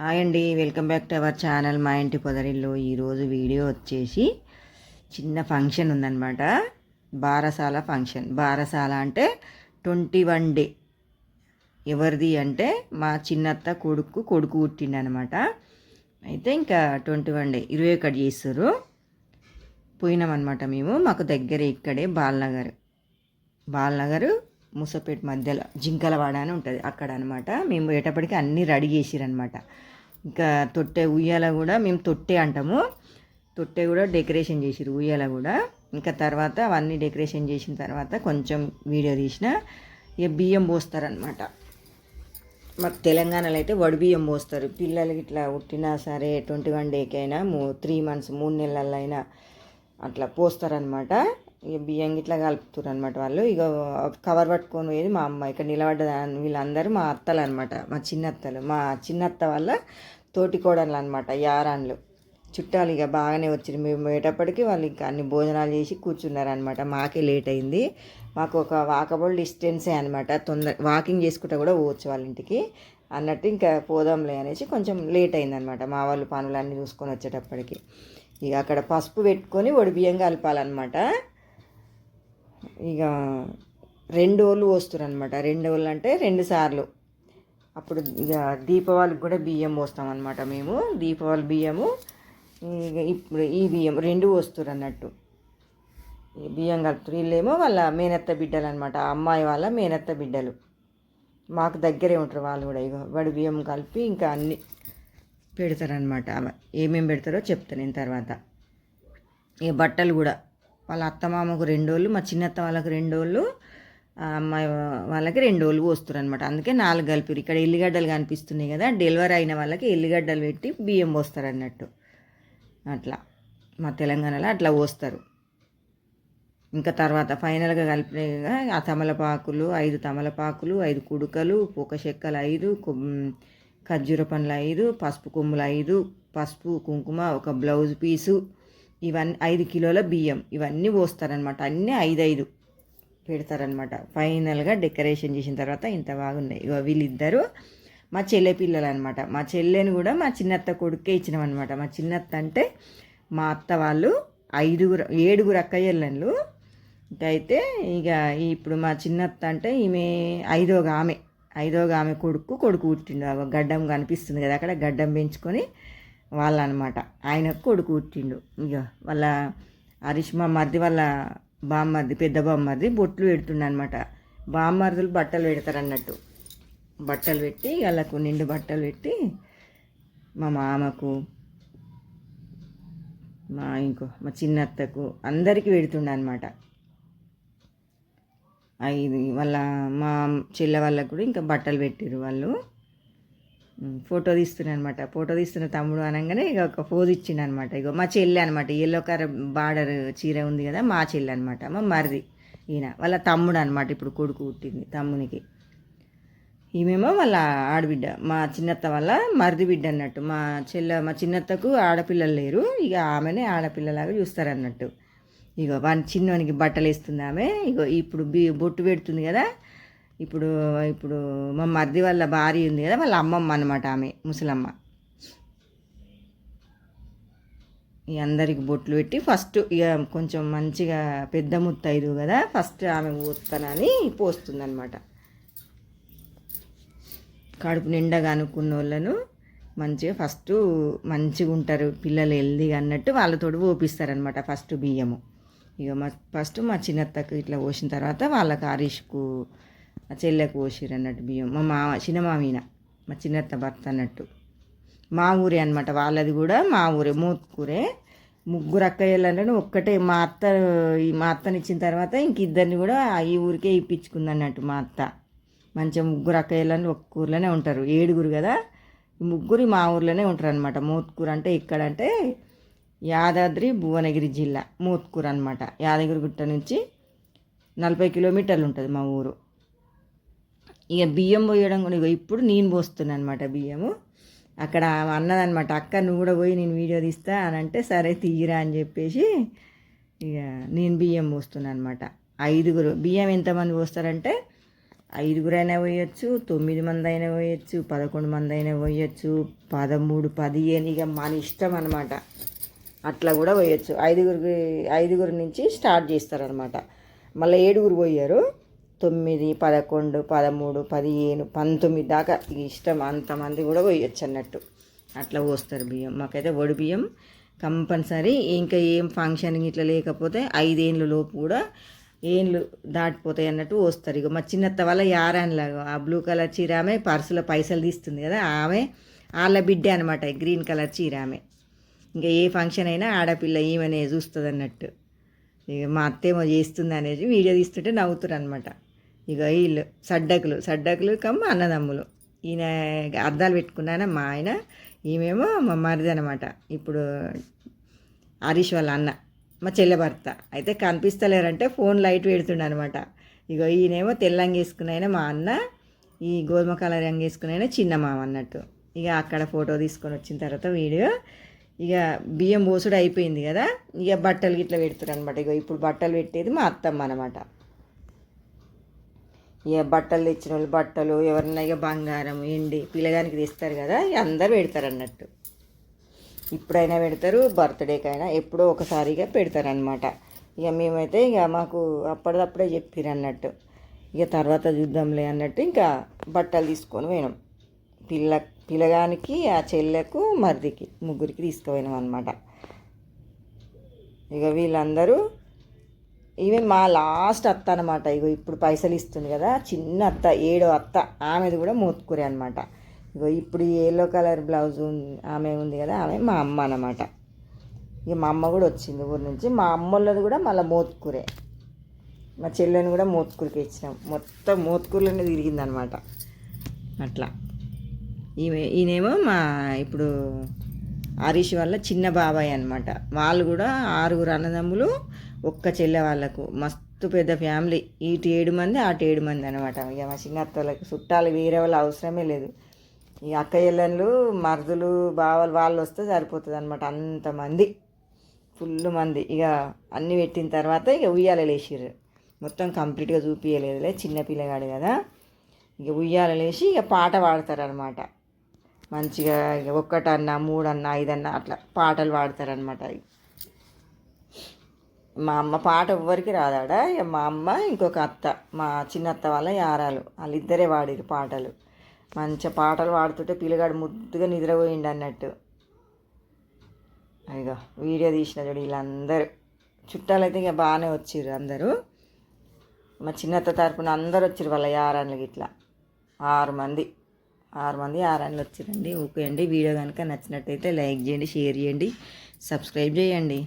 Hi అండి welcome back to our channel మా ఇంటి పొదరిల్లు. ఈరోజు వీడియో వచ్చేసి చిన్న ఫంక్షన్ ఉందన్నమాట. బారసాల ఫంక్షన్. బారసాల అంటే ట్వంటీ వన్ డే. ఎవరిది అంటే మా చిన్నత్త కొడుకు కొడుకు పుట్టిండనమాట అయితే ఇంకా ట్వంటీ వన్ డే. ఇరవై ఒకటి చేస్తారు. పోయినామన్నమాట మేము. మాకు దగ్గర ఇక్కడే బాలనగర్. బాలనగర్ ముసపేట మధ్యలో జింకలవాడ అని ఉంటుంది అక్కడ అనమాట మేము పోయేటప్పటికి అన్నీ రెడీ చేసిరనమాట ఇంకా తొట్టె ఉయ్యాల కూడా మేము తొట్టె అంటాము. తొట్టె కూడా డెకరేషన్ చేసిరు ఉయ్యాల కూడా. ఇంకా తర్వాత అవన్నీ డెకరేషన్ చేసిన తర్వాత కొంచెం వీడియో తీసిన. ఇక బియ్యం పోస్తారనమాట మాకు తెలంగాణలో అయితే వడి బియ్యం పోస్తారు. పిల్లలకి ఇట్లా పుట్టినా సరే ట్వంటీ వన్ డేకి అయినా మూ త్రీ మంత్స్ మూడు నెలలైనా అట్లా పోస్తారనమాట ఇక బియ్యం గిట్లా కలుపుతారు అనమాట వాళ్ళు. ఇక కవర్ పట్టుకొని పోయేది మా అమ్మ. ఇక్కడ నిలబడ్డ వీళ్ళందరూ మా అత్తలు అనమాట మా చిన్నత్తలు. మా చిన్నత్త వాళ్ళ తోటి అనమాట యారాన్లు. చుట్టాలు ఇక బాగానే వచ్చింది మేము పోయేటప్పటికి వాళ్ళు ఇంకా అన్ని భోజనాలు చేసి కూర్చున్నారనమాట. మాకే లేట్ అయింది. మాకు ఒక వాకబుల్ డిస్టెన్సే అనమాట. తొందర వాకింగ్ చేసుకుంటా కూడా పోవచ్చు వాళ్ళ ఇంటికి. అన్నట్టు ఇంకా పోదాంలే అనేసి కొంచెం లేట్ అయిందనమాట. మా వాళ్ళు పనులన్నీ చూసుకొని వచ్చేటప్పటికి. ఇక అక్కడ పసుపు పెట్టుకొని ఒడి బియ్యం కలపాలన్నమాట ఇక రెండు వాళ్ళు పోస్తారు అనమాట రెండు ఓళ్ళు అంటే రెండు సార్లు. అప్పుడు ఇక దీపావళికి కూడా బియ్యం పోస్తామన్నమాట మేము. దీపావళి బియ్యము ఇప్పుడు ఈ బియ్యం రెండు పోస్తారు అన్నట్టు. బియ్యం కలుపుతారు వీళ్ళేమో వాళ్ళ మేనత్త బిడ్డలు అనమాట అమ్మాయి వాళ్ళ మేనత్త బిడ్డలు. మాకు దగ్గరే ఉంటారు వాళ్ళు కూడా. ఇక వాడి బియ్యం కలిపి ఇంకా అన్ని పెడతారనమాట ఏమేమి పెడతారో చెప్తాను నేను తర్వాత. ఇక బట్టలు కూడా. వాళ్ళ అత్తమామకు రెండు వాళ్ళు మా చిన్నత్త వాళ్ళకి రెండు వాళ్ళు అమ్మాయి వాళ్ళకి రెండు రోజులు పోస్తారు అనమాట అందుకే నాలుగు కలిపిరు ఇక్కడ ఎల్లిగడ్డలు కనిపిస్తున్నాయి కదా డెలివరీ అయిన వాళ్ళకి ఎల్లిగడ్డలు పెట్టి బియ్యం పోస్తారు అన్నట్టు అట్లా. మా తెలంగాణలో అట్లా పోస్తారు. ఇంకా తర్వాత ఫైనల్గా కలిపినగా ఆ తమలపాకులు ఐదు తమలపాకులు ఐదు కుడుకలు పూక చెక్కలు ఐదు ఖర్జూర పండ్లు ఐదు పసుపు కొమ్ములు ఐదు పసుపు కుంకుమ ఒక బ్లౌజ్ పీసు ఇవన్నీ ఐదు కిలోల బియ్యం. ఇవన్నీ పోస్తారనమాట అన్నీ ఐదు ఐదు పెడతారనమాట ఫైనల్గా డెకరేషన్ చేసిన తర్వాత ఇంత బాగున్నాయి. ఇగో వీళ్ళిద్దరు మా చెల్లె పిల్లలు అనమాట మా చెల్లెని కూడా మా చిన్నత్త కొడుకే ఇచ్చినామన్నమాట. మా చిన్నత్త అంటే మా అత్త వాళ్ళు ఐదుగురు ఏడుగురు అక్కయ్యళ్ళు అయితే ఇక ఇప్పుడు మా చిన్నత్త అంటే ఈమె ఐదోగా ఆమె. ఐదోగా ఆమె కొడుకు కొడుకు పుట్టిండు. గడ్డం కనిపిస్తుంది కదా అక్కడ గడ్డం పెంచుకొని వాళ్ళనమాట ఆయన ఆయనకు కొడుకు పుట్టిండు. ఇక వాళ్ళ హరీష్ మా మరిది వాళ్ళ బామ్మర్ది పెద్ద బామ్మర్ది బొట్లు పెడుతుండనమాట. బామ్మర్దులు బట్టలు పెడతారు అన్నట్టు బట్టలు పెట్టి వాళ్ళకు నిండు బట్టలు పెట్టి మా మామకు మా ఇంకో మా చిన్నత్తకు అందరికీ పెడుతుండ అనమాట ఐదు వాళ్ళ మా చెల్లె వాళ్ళకు కూడా ఇంకా బట్టలు పెట్టారు వాళ్ళు. ఫోటో తీస్తున్నా అనమాట ఫోటో తీస్తున్న తమ్ముడు అనగానే ఇక ఒక ఫోజ్ ఇచ్చిండు అనమాట ఇగో మా చెల్లె అనమాట ఎల్లో కలర్ బార్డర్ చీర ఉంది కదా మా చెల్లె అనమాట మా మరిది ఈయన. వాళ్ళ తమ్ముడు అనమాట ఇప్పుడు కొడుకు పుట్టింది తమ్మునికి. ఈమెమో వాళ్ళ ఆడబిడ్డ. మా చిన్నత్త వల్ల మరిది బిడ్డ అన్నట్టు. మా చెల్ల మా చిన్నత్తకు ఆడపిల్లలు లేరు. ఇక ఆమెనే ఆడపిల్లలాగా చూస్తారు అన్నట్టు ఇగో వాని చిన్నవానికి బట్టలు వేస్తుంది ఆమె. ఇగో ఇప్పుడు బి బొట్టు పెడుతుంది కదా. ఇప్పుడు ఇప్పుడు మా మరిది వాళ్ళ భార్య ఉంది కదా వాళ్ళ అమ్మమ్మ అనమాట ఆమె ముసలమ్మ. ఈ అందరికి బొట్లు పెట్టి ఫస్ట్ ఇక కొంచెం మంచిగా పెద్ద ముత్తైదు కదా ఫస్ట్ ఆమె పోతానని పోస్తుందనమాట కడుపు నిండగా అనుకున్న వాళ్ళను మంచిగా ఫస్ట్ మంచిగా ఉంటారు పిల్లలు హెల్దీగా అన్నట్టు వాళ్ళతో పోపిస్తారనమాట ఫస్ట్ బియ్యము. ఇక మా ఫస్ట్ మా చిన్నత్తకు ఇట్లా పోసిన తర్వాత వాళ్ళకి హరీష్కు ఆ చెల్లెకు పోసిరు అన్నట్టు బియ్యం. మా మామ చిన్న మామీన మా చిన్నత్త భర్త అన్నట్టు. మా ఊరే అనమాట వాళ్ళది కూడా మా ఊరే మూత్కూరే. ముగ్గురు అక్కయ్యలంటే ఒక్కటే మా అత్త మా అత్తని ఇచ్చిన తర్వాత ఇంక ఇద్దరిని కూడా ఈ ఊరికే ఇప్పించుకుంది అన్నట్టు మా అత్త. మంచిగా ముగ్గురు అక్కయ్యలని ఒక్క ఊర్లోనే ఉంటారు. ఏడుగురు కదా. ముగ్గురు మా ఊర్లోనే ఉంటారు అనమాట మోత్కూరు అంటే ఇక్కడంటే యాదాద్రి భువనగిరి జిల్లా. మోత్కూరు అనమాట యాదగిరిగుట్ట నుంచి నలభై కిలోమీటర్లు ఉంటుంది మా ఊరు. ఇక బియ్యం పోయడం కూడా ఇప్పుడు నేను పోస్తున్నాను అనమాట బియ్యము. అక్కడ అన్నదనమాట అక్క నువ్వు కూడా పోయి నేను వీడియో తీస్తా అని అంటే సరే తీయరా అని చెప్పేసి ఇక నేను బియ్యం పోస్తున్నాను అనమాట ఐదుగురు బియ్యం ఎంతమంది పోస్తారంటే ఐదుగురైనా పోయొచ్చు తొమ్మిది మంది అయినా పోయొచ్చు పదకొండు మంది అయినా పోయొచ్చు పదమూడు పదిహేను ఇక మన ఇష్టం అనమాట అట్లా కూడా పోయొచ్చు. ఐదుగురికి ఐదుగురు నుంచి స్టార్ట్ చేస్తారనమాట మళ్ళీ ఏడుగురు పోయారు. తొమ్మిది పదకొండు పదమూడు పదిహేను పంతొమ్మిది దాకా ఇష్టం అంతమంది కూడా పోయొచ్చు అన్నట్టు. అట్లా పోస్తారు బియ్యం. మాకైతే వడి బియ్యం కంపల్సరీ. ఇంకా ఏం ఫంక్షన్ ఇట్లా లేకపోతే ఐదేండ్ల లోపు కూడా ఏండ్లు దాటిపోతాయి అన్నట్టు పోస్తారు. ఇక మా చిన్నత్త వల్ల యారాన్లాగా ఆ బ్లూ కలర్ చీర ఆమె పర్సులో పైసలు తీస్తుంది కదా. ఆమె వాళ్ళ బిడ్డ అనమాట గ్రీన్ కలర్ చీర ఆమె. ఇంకా ఏ ఫంక్షన్ అయినా ఆడపిల్ల ఈమెనే చూస్తుంది అన్నట్టు ఇక మా అత్తేమో చేస్తుంది అనేది వీడియో తీస్తుంటే నవ్వుతారు అనమాట ఇక వీళ్ళు సడ్డకులు సడ్డకులు కమ్మ అన్నదమ్ములు. ఈయన అద్దాలు పెట్టుకున్నాన మా ఆయన ఈమెమో మా మరిది అనమాట ఇప్పుడు హరీష్ వాళ్ళ అన్న మా చెల్లె భర్త. అయితే కనిపిస్తలేరంటే ఫోన్ లైట్ పెడుతుండ అనమాట ఇక ఈయనేమో తెల్లంగి వేసుకున్నాయన మా అన్న ఈ గోధుమ కలర్ రంగు వేసుకున్న చిన్న మామ అన్నట్టు. ఇక అక్కడ ఫోటో తీసుకొని వచ్చిన తర్వాత వీడియో ఇక బియ్యం పోసుడు అయిపోయింది కదా ఇక బట్టలు గిట్లా పెడుతున్నారు అనమాట ఇక ఇప్పుడు బట్టలు పెట్టేది మా అత్తమ్మ అనమాట ఇక బట్టలు తెచ్చిన వాళ్ళు బట్టలు ఎవరన్నా ఇక బంగారం ఎండి పిల్లగానికి తెస్తారు కదా అందరు పెడతారు అన్నట్టు. ఇప్పుడైనా పెడతారు బర్త్డేకైనా ఎప్పుడో ఒకసారిగా పెడతారనమాట ఇక మేమైతే ఇక మాకు అప్పటిదప్పుడే చెప్పారు అన్నట్టు. ఇక తర్వాత చూద్దాంలే అన్నట్టు ఇంకా బట్టలు తీసుకొని పోయినాం. పిల్ల పిల్లగానికి ఆ చెల్లెకు మరిదికి ముగ్గురికి తీసుకుపోయినాం అనమాట ఇక వీళ్ళందరూ ఈమె మా లాస్ట్ అత్త అనమాట ఇగో ఇప్పుడు పైసలు ఇస్తుంది కదా చిన్న అత్త ఏడో అత్త ఆమెది కూడా మోత్కూరే అనమాట ఇగో ఇప్పుడు ఎల్లో కలర్ బ్లౌజ్ ఆమె ఉంది కదా ఆమె మా అమ్మ అనమాట ఇక మా అమ్మ కూడా వచ్చింది ఊరి నుంచి. మా అమ్మోళ్ళది కూడా మళ్ళీ మోత్కూరే. మా చెల్లెని కూడా మోత్కూరుకి ఇచ్చినాం. మొత్తం మోత్కూరులోనే తిరిగింది అనమాట అట్లా. ఈమె ఈయనేమో మా ఇప్పుడు హరీష్ వాళ్ళ చిన్న బాబాయ్ అనమాట వాళ్ళు కూడా ఆరుగురు అన్నదమ్ములు ఒక్క చెల్లె వాళ్ళకు. మస్తు పెద్ద ఫ్యామిలీ. ఇటు ఏడు మంది అటు ఏడు మంది అనమాట ఇక మా చిన్నత్తలకు చుట్టాలు వేరే వాళ్ళ అవసరమే లేదు. ఈ అక్క చెల్లెళ్ళు మరుదులు బావలు వాళ్ళు వస్తే సరిపోతుంది అనమాట అంతమంది. ఫుల్ మంది. ఇక అన్ని పెట్టిన తర్వాత ఇక ఉయ్యాల లేచిర్రు మొత్తం కంప్లీట్గా చూపించలేదులే చిన్న పిల్లగాడు కదా. ఇక ఉయ్యాల లేచి ఇక పాట పాడతారనమాట మంచిగా ఇక ఒక్కటన్నా మూడన్నా ఐదన్నా అట్లా పాటలు పాడతారనమాట మా అమ్మ పాట ఎవ్వరికి రాదాడ? ఇక మా అమ్మ ఇంకొక అత్త మా చిన్న అత్త వాళ్ళ యారాలు. వాళ్ళిద్దరే పాడిరు పాటలు. మంచిగా పాటలు పాడుతుంటే పిల్లగాడు ముద్దుగా నిద్రపోయిండు అన్నట్టు. ఇక వీడియో తీసిన చూడు వీళ్ళందరూ. చుట్టాలైతే ఇక బాగానే వచ్చిర్రు అందరూ. మా చిన్నత్త తరపున అందరు వచ్చారు వాళ్ళ యారాన్లకి ఇట్లా ఆరు మంది. ఆరు మంది ఆరాన్లు వచ్చారండి ఓకే అండి వీడియో కనుక నచ్చినట్టయితే లైక్ చేయండి షేర్ చేయండి సబ్స్క్రైబ్ చేయండి.